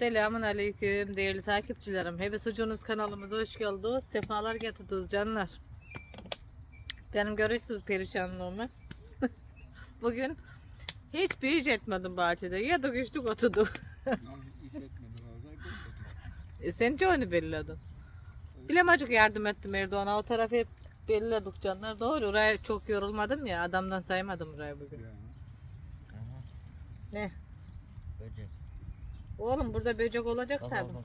Selamun aleyküm değerli takipçilerim. Heves Ucunuz kanalımıza hoş geldiniz. Sefalar getirdiniz canlar. Benim görüyorsunuz perişanlığımı. Bugün hiçbir iş etmedim bahçede. Yadık içtik oturduk. E, sen çoğunu belirledin. Bilemacık yardım ettim Erdoğan'a. O tarafı hep belirledik canlar. Doğru. Oraya çok yorulmadım ya. Adamdan saymadım orayı bugün. Ne? böcek. Oğlum burada böcek olacak Baba tabii. bak.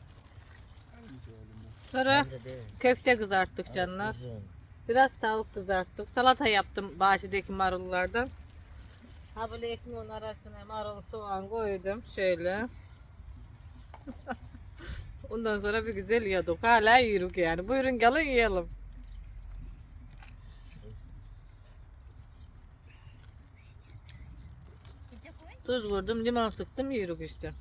Sonra bende değil. köfte kızarttık canlar. Biraz tavuk kızarttık. Salata yaptım bahçedeki marullardan. Ha böyle ekmeğin arasına marul soğan koydum. Şöyle. Ondan sonra bir güzel yedik. Hala yiyoruz yani. Buyurun gelin yiyelim. Tuz vurdum, limon sıktım, yiyoruz işte.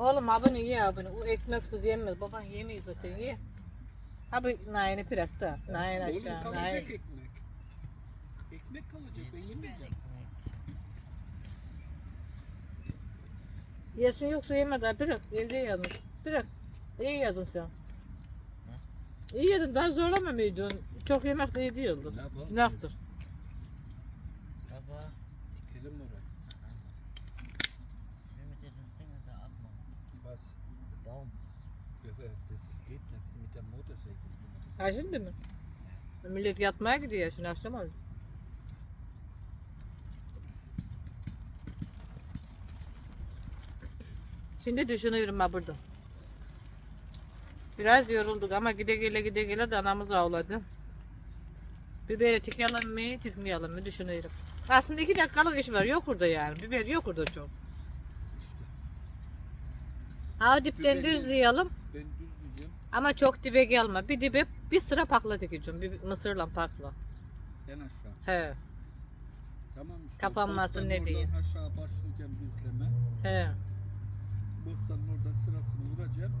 Oğlum abini ye abini. O ekmeksiz yemez. Baban yemeyiz zaten ye. Abi nayını pirak da. Nayın Oğlum aşağı. kalacak Nayın. ekmek. Ekmek kalacak ben yemeyeceğim. Yesin yoksa yeme daha bırak. Elde yedin. Bırak. İyi yedin sen. İyi yedin daha zorlama mıydın? Çok yemek de iyi değildi. Ne yapalım? Günahtır. Ha şimdi mi? Millet yatmaya gidiyor şimdi akşam oldu. Şimdi düşünüyorum ha burada. Biraz yorulduk ama gide gele gide gele de anamız ağladı. Biberi tıkayalım mı tıkmayalım mı düşünüyorum. Aslında iki dakikalık iş var yok orada yani. Biber yok orada çok. Ha dipten düzleyelim ben. Ama çok dibe gelme. Bir dibe bir sıra pakla dikeceğim. Bir mısırla pakla. En aşağı. He. Tamam işte. Kapanmasın ne diyeyim. aşağı başlayacağım düzleme. He. Bostanın oradan sırasını vuracağım.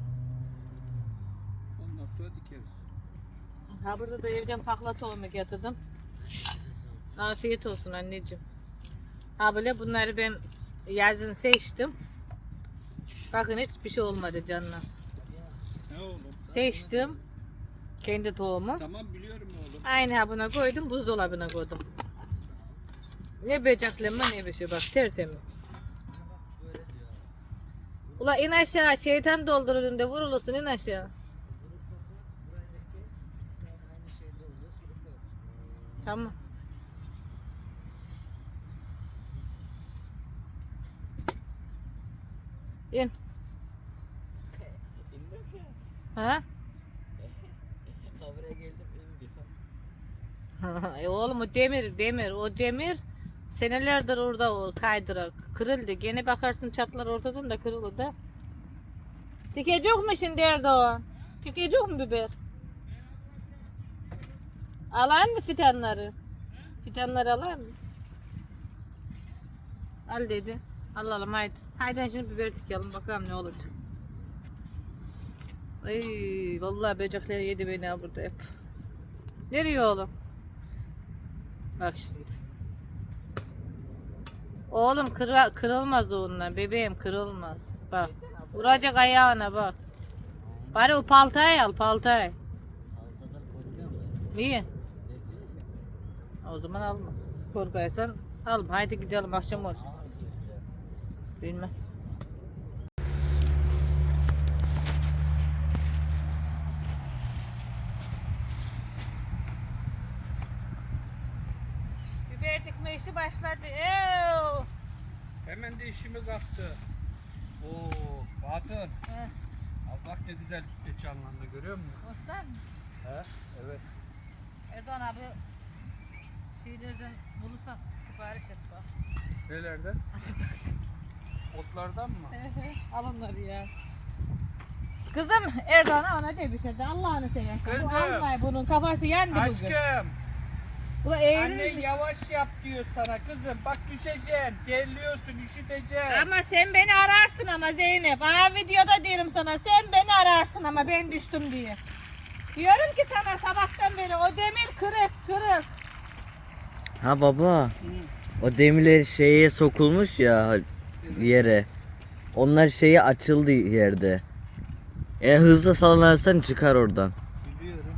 Ondan sonra dikeriz. Ha burada da evden pakla tohumu getirdim. Afiyet olsun anneciğim. Ha böyle bunları ben yazın seçtim. Bakın hiçbir şey olmadı canlar. Ne oğlum? Seçtim. Kendi tohumum. Tamam biliyorum oğlum. Aynı buna koydum buzdolabına koydum. Ne böceklenme ne bir şey bak tertemiz. Ula in aşağı şeytan doldurun de vurulursun in aşağı. Tamam. İn. Ha? Kameraya geldim in diyor. e oğlum o demir demir o demir senelerdir orada o kaydırak kırıldı. Gene bakarsın çatlar ortadan da kırıldı da. Dikecek mi şimdi Erdoğan? Dikecek mi biber? Alayım mı fidanları? Fidanları alayım mı? Al dedi. Alalım haydi. Haydi şimdi biber dikelim bakalım ne olacak. Ay vallahi böcekler yedi beni ha burada hep. Nereye oğlum? Bak şimdi. Oğlum kıra, kırılmaz onunla bebeğim kırılmaz. Bak. Vuracak ayağına bak. Bari o paltayı al paltayı. Niye? O zaman alma. Korkaysan alma. Haydi gidelim akşam oldu. Bilmem. Biber dikme işi başladı. Ew. Hemen de işimiz attı. Oo, Batın. Al bak ne güzel üstte canlandı görüyor musun? Osman, He? Evet. Erdoğan abi şeylerden bulursan sipariş et bak. Nelerden? Otlardan mı? Al onları ya. Kızım Erdoğan'a ona de bir şey de Allah'ını seversen. Bu Kızım. almay bunun kafası yendi bugün. Aşkım. Ula eğilir Anne mi? yavaş yap diyor sana kızım. Bak düşeceksin. Terliyorsun, üşüteceksin. Ama sen beni ararsın ama Zeynep. Aa videoda diyorum sana. Sen beni ararsın ama ben düştüm diye. Diyorum ki sana sabahtan beri o demir kırık kırık. Ha baba. O demirler şeye sokulmuş ya yere. Onlar şeyi açıldı yerde. Eğer hızlı sallanırsan çıkar oradan. Biliyorum.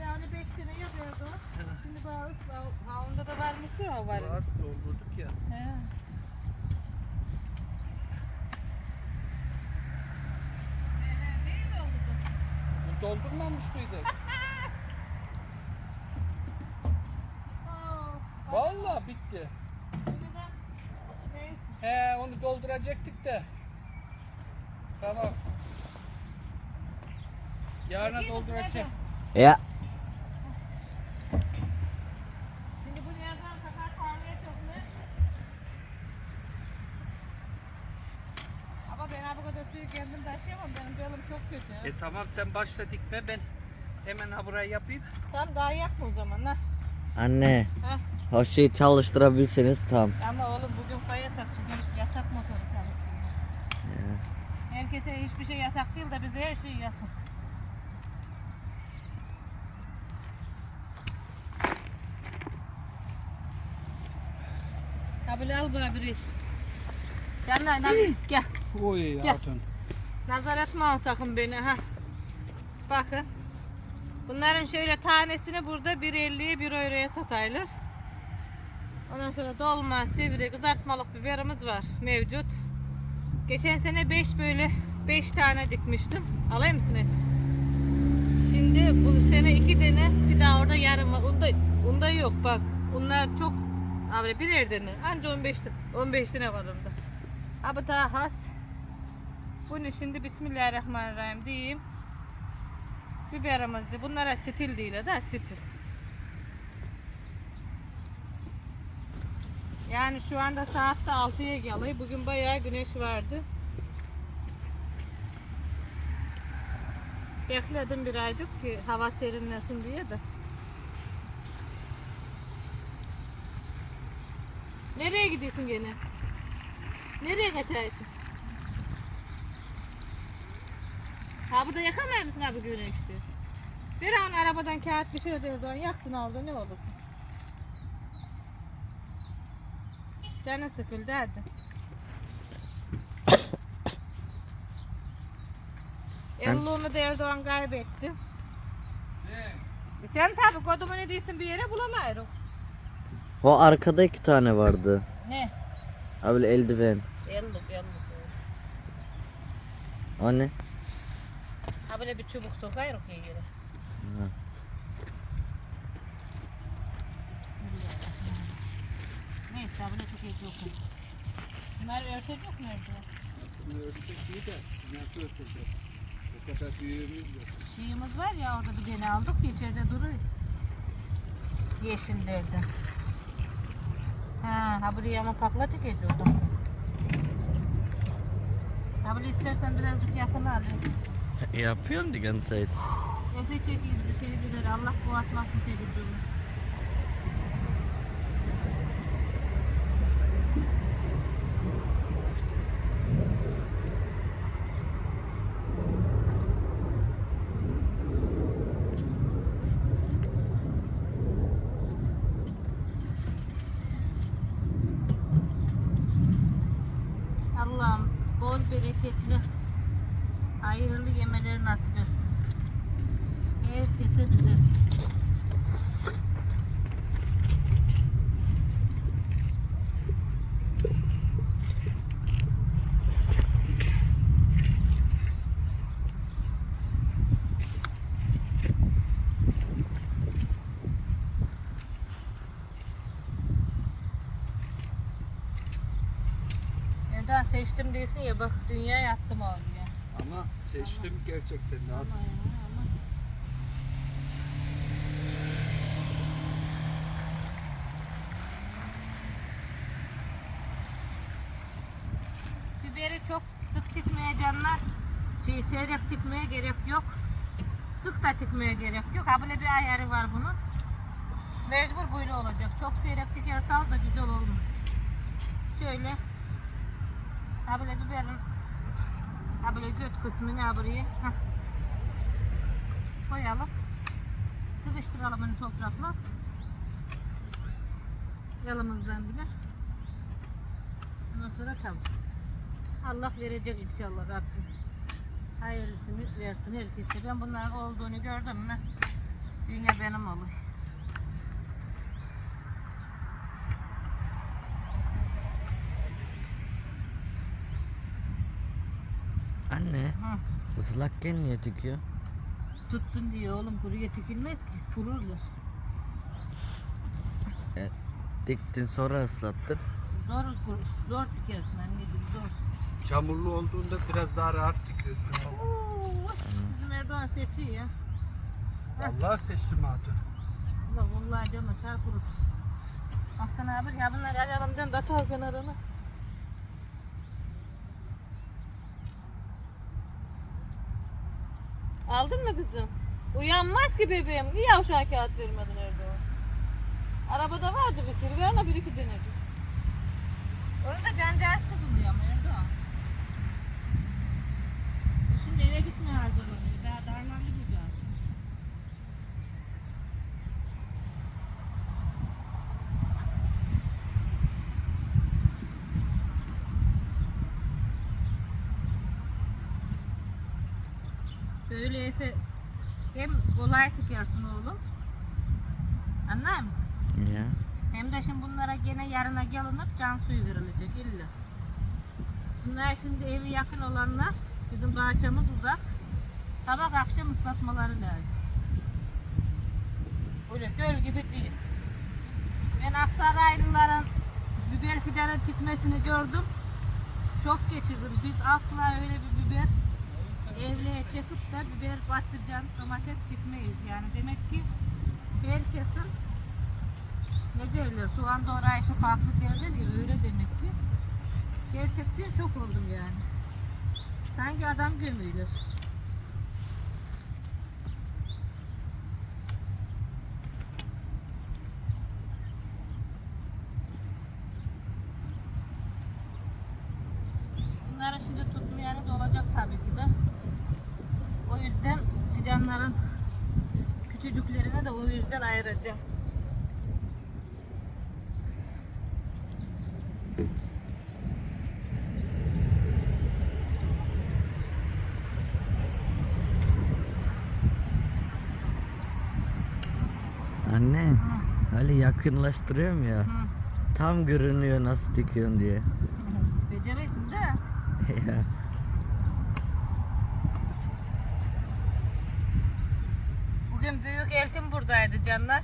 Yani 5 sene yapıyordu. Şimdi bazı havunda da varmış ya var. Var doldurduk ya. He. Neyi doldurdun? Bu doldurmamış mıydı? Vallahi bitti. He onu dolduracaktık da. Tamam. Yarına. Ece? Ya Şimdi bu yerden takar kahveye çözme. Ama kadar suyu kendim taşıyamam. Benim yolum çok kötü. E tamam sen başla dikme ben hemen ha burayı yapayım. Tamam daha yakma o zaman ha. anne Heh. o şeyi çalıştırabilseniz tam. Ama oğlum bugün faya tak. Bugün yasak motoru çalıştırmak. Herkese hiçbir şey yasak değil de bize her şey yasak. Ha böyle al bana bir reis. Canlar naz- gel. Oy Gel. hatun. Nazar etme sakın beni ha. Bakın. Bunların şöyle tanesini burada 1.50'ye 1 euroya sataylar. Ondan sonra dolma, sivri, kızartmalık biberimiz var mevcut. Geçen sene 5 böyle 5 tane dikmiştim. Alayım mısın? Şimdi bu sene 2 tane bir daha orada yarım. Unda, unda yok bak. Onlar çok abi birer tane. Anca 15 tane. 15 tane var onda. Abi daha has. Bunu şimdi Bismillahirrahmanirrahim diyeyim. Biberimizi bunlara stil değil de stil. Yani şu anda saat de 6'ya geliyor. Bugün bayağı güneş vardı. Bekledim birazcık ki hava serinlesin diye de. Nereye gidiyorsun gene? Nereye kaçarsın? Ha burada yakamıyor musun abi güneşte? Bir an arabadan kağıt bir şey diyor zaman yaksın orada ne olursun. Canı sıkıldı hadi. Elluğumu da Erdoğan kaybetti. Ne? E sen tabi kodumu ne değilsin bir yere bulamıyorum. O arkada iki tane vardı. Ne? Böyle eldiven. Elluk elluk. O ne? Ha böyle bir çubuk sokayım ya yere. Neyse ha böyle çok iyi yok. Bunlar örtecek mi Erdoğan? Aslında örtecek iyi de nasıl örtecek? O kadar büyüğümüz yok. Şeyimiz var ya orada bir tane aldık ki içeride duruyor. Yeşillerden. Ha, ha buraya ama pakladık ya orada. Ha böyle istersen birazcık yakına alayım. Yapıyorum die ganze Zeit. Efe teyzeleri. Allah bu atmasın teyzeciğimi. Bize. Erdoğan seçtim değilsin ya bak dünya yattım abi ya. Ama seçtim gerçekten ne Ama yapayım? ya ama. Biberi çok sık dikmeye canlar. Şey seyrek dikmeye gerek yok. Sık da dikmeye gerek yok. Ha bir ayarı var bunun. Mecbur böyle olacak. Çok seyrek dikersen da güzel olmaz. Şöyle. Ha biberin Ha böyle göt kısmını ha. Koyalım. Sıkıştıralım onu toprakla. Elimizden bile. Ondan sonra tamam. Allah verecek inşallah Rabbim. Hayırlısını versin herkese. Ben bunların olduğunu gördüm mü? Dünya benim olur. Anne Hı. ıslakken niye tüküyor? Tutsun diye oğlum kuruya tikilmez ki. Kururlar. Diktin sonra ıslattın. Zor, zor tikersin anneciğim zor. Çamurlu olduğunda biraz daha rahat dikiyorsun. Oo, Bizim Erdoğan seçiyor ya. Allah seçtim adı. Ulan vallahi deme çarpırız. Baksana abi ya bunlar ayağımdan da tal kenarını. Aldın mı kızım? Uyanmaz ki bebeğim. Niye yavşağa kağıt vermedin Erdoğan? Arabada vardı bir sürü. Ver ona bir iki denecik. Onu da cancağızı buluyor ama Şimdi eve gitme hazırlanıyor. Daha darlandı bu da. Böyleyse hem kolay tutuyorsun oğlum. Anlar mısın? Ya. Hem de şimdi bunlara gene yarına gelinip can suyu verilecek illa. Bunlar şimdi evi yakın olanlar bizim bahçemiz uzak. Sabah akşam ıslatmaları lazım. Öyle göl gibi değil. Ben Aksaraylıların biber fidanı çıkmasını gördüm. Şok geçirdim. Biz asla öyle bir biber evliye çekip de biber patlıcan, domates dikmeyiz. Yani demek ki herkesin ne derler soğan doğrayışı farklı derler ya öyle demek ki. Gerçekten şok oldum yani. Sanki adam gömüyor. Bunların şimdi tutmayanı da olacak tabii ki de. O yüzden fidanların küçücüklerini de o yüzden ayıracağım. Anne. Öyle yakınlaştırıyorum ya. Hı. Tam görünüyor nasıl dikiyorsun diye. Becerirsin de. Bugün büyük eltim buradaydı canlar.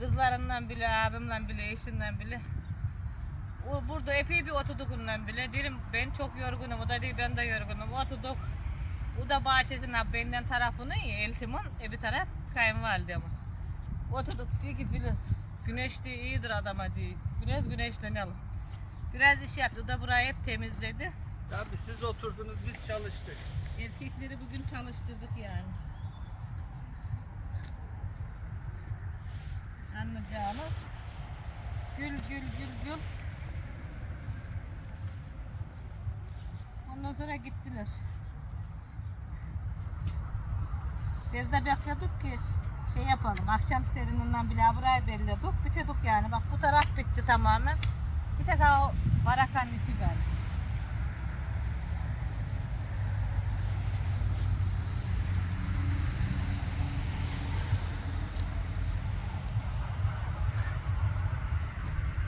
Kızlarından bile, abimle bile, eşinden bile. O burada epey bir oturduk onunla bile. Dedim ben çok yorgunum, o da değil ben de yorgunum. Oturduk. O da bahçesinin abi benden tarafını eltimin e bir taraf kayınvalidemin. Oturduk diyor ki Filiz, güneş diye iyidir adama diyor. Biraz güneşlenelim. Biraz iş yaptı, o da burayı hep temizledi. Tabii siz oturdunuz biz çalıştık. Erkekleri bugün çalıştırdık yani. Anlayacağınız gül gül gül gül. Ondan sonra gittiler. Biz de bekledik ki şey yapalım. Akşam serininden bile burayı belledik. Bitirdik yani. Bak bu taraf bitti tamamen. Bir tek o barakanın içi kaldı.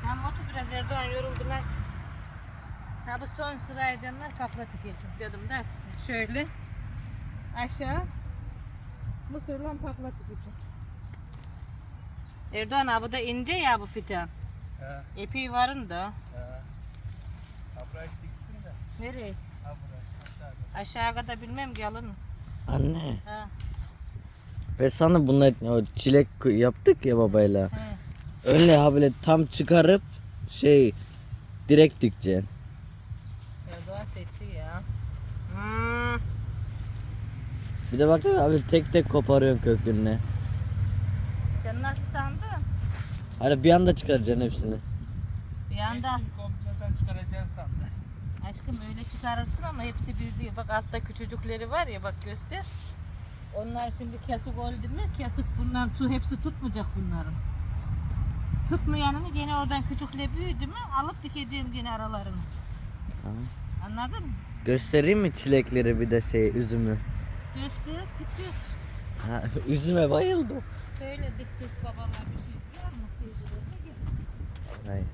Ben otur biraz Erdoğan yoruldum et. Ha bu son sıraya canlar pakla tikeceğim dedim de. Şöyle aşağı mısırla pakla tikeceğim. Erdoğan abi da ince ya bu fidan. He, Epey varın da. he. Ha burayı diksin de. Nereye? Aşağıda. Aşağı kadar bilmem gelin mi? Anne. Ha, Ve sana bunlar o çilek yaptık ya babayla. he. Öyle ha böyle tam çıkarıp şey direkt dikeceksin. Erdoğan seçiyor ya. Hmm. Bir de bak abi tek tek koparıyorsun kökünü. Sen nasıl sandın? Hani bir anda çıkaracaksın hepsini. Bir anda kompleden çıkaracaksın sandım. Aşkım öyle çıkarırsın ama hepsi bir değil. Bak altta küçücükleri var ya bak göster. Onlar şimdi kesik oldu mu kesik bunlar tu hepsi tutmayacak bunların. tutmayanını gene oradan küçükle büyüdü mü alıp dikeceğim gene aralarını. Tamam. Anladın mı? Göstereyim mi çilekleri bir de şey üzümü? Göster gitti. Ha, üzüme bayıldım. Söyle dik dik babalar bir şey diyor mu? Hayır.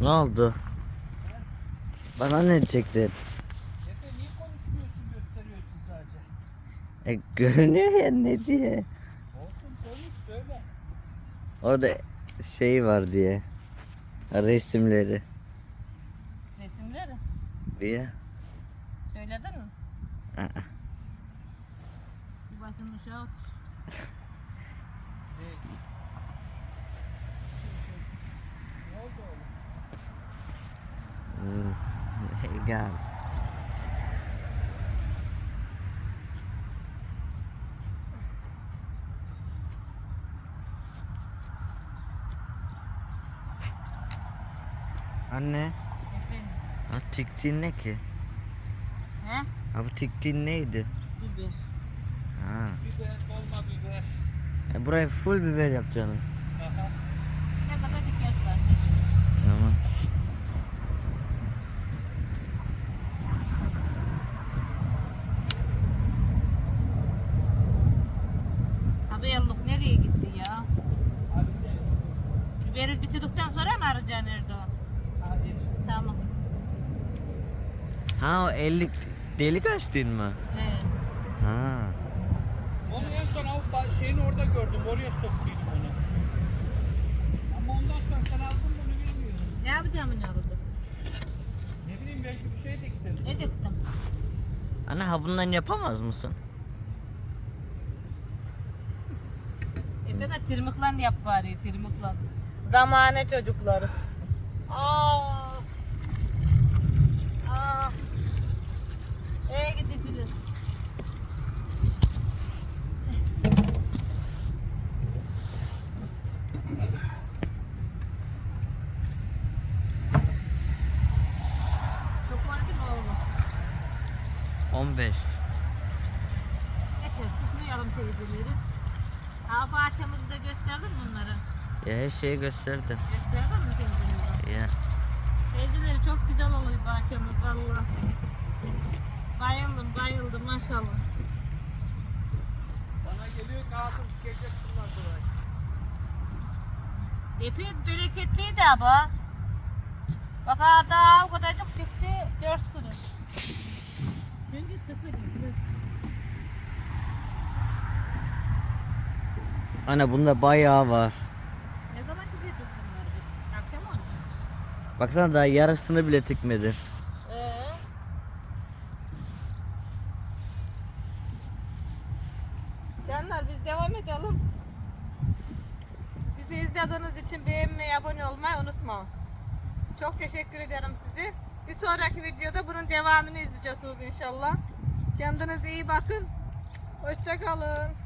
Ne oldu? Bana ne diyecektin? Efe niye konuşmuyorsun gösteriyorsun sadece? E, görünüyor ya ne diye. Olsun konuş söyle. Orada şey var diye. Resimleri Resimleri diye. söyledin mi? Aa. Başını uşağı otur. Ne? Ne oldu oğlum? Hmm. Gel. Anne, Efendim. ha tiktiğin ne ki? He? Ha bu tiktiğin neydi? Biber. Ha. Biber, dolma biber. E, buraya full biber yapacaksın. Aha. Ne kadar dikersen. Tamam. Abi yallık nereye gitti ya? Arayacağız. Biberi bitirdikten arayacaksın Erdoğan? Hayır. Tamam. Ha o ellik delik açtın mı? He. Ha. Onu en son o ba- şeyin orada gördüm. Oraya soktuydum onu. Ama ondan sonra sen aldın bunu bilmiyorum. Ne yapacağım ne oldu? Ne bileyim belki bir şey diktin. Ne diktim? Anne ha bundan yapamaz mısın? Efe de tırmıklan yap bari tırmıklan. Zamane çocuklarız. Aa. Aa. Ey gideceğiz. Çok var mi oğlum? 15. Yeter tutmayalım teyzeleri. Ha bahçemizde gösterdin mi bunları? Ya her şeyi gösterdim. Gösterdin mi teyzeleri? Ya. Teyzeleri çok güzel oluyor bahçemiz valla. Bayıldım bayıldım maşallah. Bana geliyor hatun gelecek bunlar buraya. Epey bereketliydi ama. Bak ha daha o kadarcık dikti dört sürü. Çünkü sıfır. Anne bunda bayağı var. Ne zaman gidecek bunları? Akşam oldu. Baksana daha yarısını bile tıkmadı. Ee? Canlar biz devam edelim. Bizi izlediğiniz için beğenmeyi, abone olmayı unutma. Çok teşekkür ederim size. Bir sonraki videoda bunun devamını izleyeceksiniz inşallah. Kendinize iyi bakın. Hoşçakalın.